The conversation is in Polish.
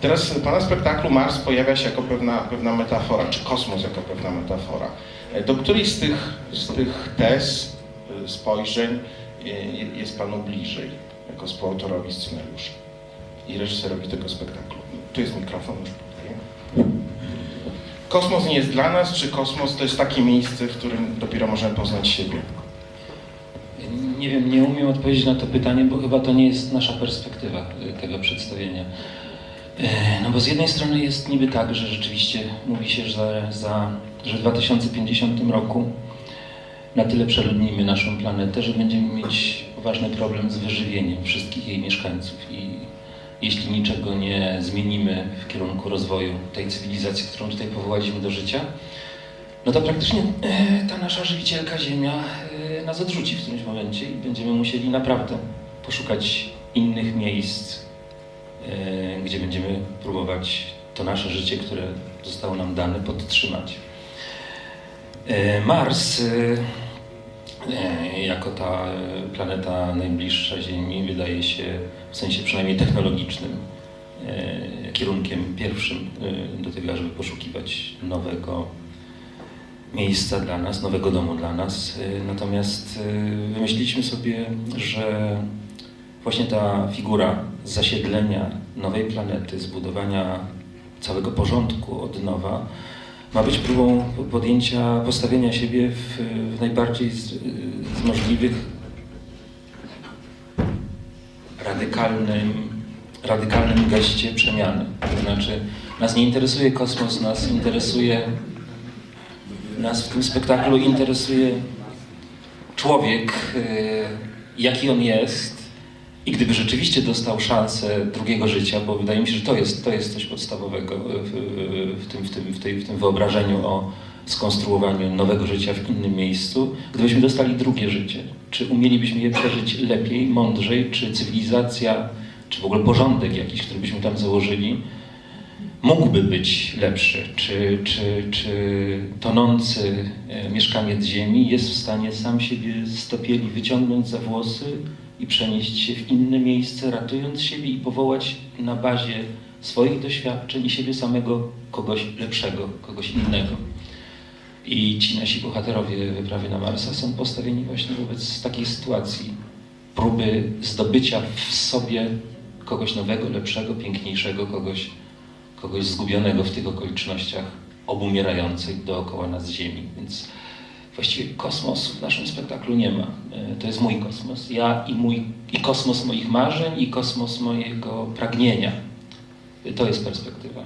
Teraz Pana spektaklu Mars pojawia się jako pewna, pewna metafora, czy kosmos jako pewna metafora. E, Do której z tych, z tych tez, e, spojrzeń e, je- jest Panu bliżej, jako współautorowi scenariusza i reżyserowi tego spektaklu? Tu jest mikrofon, już podaję. Kosmos nie jest dla nas, czy kosmos to jest takie miejsce, w którym dopiero możemy poznać siebie? Nie wiem, nie umiem odpowiedzieć na to pytanie, bo chyba to nie jest nasza perspektywa tego przedstawienia. E, No bo z jednej strony jest niby tak, że rzeczywiście mówi się, że, za, że w 2050 roku na tyle przeludnimy naszą planetę, że będziemy mieć poważny problem z wyżywieniem wszystkich jej mieszkańców. I jeśli niczego nie zmienimy w kierunku rozwoju tej cywilizacji, którą tutaj powołaliśmy do życia, no to praktycznie e, ta nasza żywicielka Ziemia e, nas odrzuci w którymś momencie i będziemy musieli naprawdę poszukać innych miejsc, gdzie będziemy próbować to nasze życie, które zostało nam dane, podtrzymać. E, Mars, e, e, jako ta e, planeta najbliższa Ziemi, wydaje się w sensie przynajmniej technologicznym e, kierunkiem pierwszym e, do tego, żeby poszukiwać nowego miejsca dla nas, nowego domu dla nas. Natomiast wymyśliliśmy sobie, że właśnie ta figura zasiedlenia nowej planety, zbudowania całego porządku od nowa, ma być próbą podjęcia, postawienia siebie w, w najbardziej z, z możliwych radykalnym, radykalnym geście przemiany. To znaczy, nas nie interesuje kosmos, nas interesuje nas w tym spektaklu interesuje człowiek, y, jaki on jest. I gdyby rzeczywiście dostał szansę drugiego życia, bo wydaje mi się, że to jest, to jest coś podstawowego w, w, tym, w, tym, w, tej, w tym wyobrażeniu o skonstruowaniu nowego życia w innym miejscu, gdybyśmy dostali drugie życie, czy umielibyśmy je przeżyć lepiej, mądrzej, czy cywilizacja, czy w ogóle porządek jakiś, który byśmy tam założyli, mógłby być lepszy, czy, czy, czy tonący e, mieszkaniec ziemi jest w stanie sam siebie z topieli wyciągnąć za włosy i przenieść się w inne miejsce, ratując siebie i powołać na bazie swoich doświadczeń i siebie samego kogoś lepszego, kogoś innego. I ci nasi bohaterowie wyprawy na Marsa są postawieni właśnie wobec takiej sytuacji, próby zdobycia w sobie kogoś nowego, lepszego, piękniejszego, kogoś, kogoś zgubionego w tych okolicznościach obumierającej dookoła nas Ziemi. Więc właściwie kosmosu w naszym spektaklu nie ma. E, To jest mój kosmos. Ja i, mój, i kosmos moich marzeń, i kosmos mojego pragnienia. To jest perspektywa.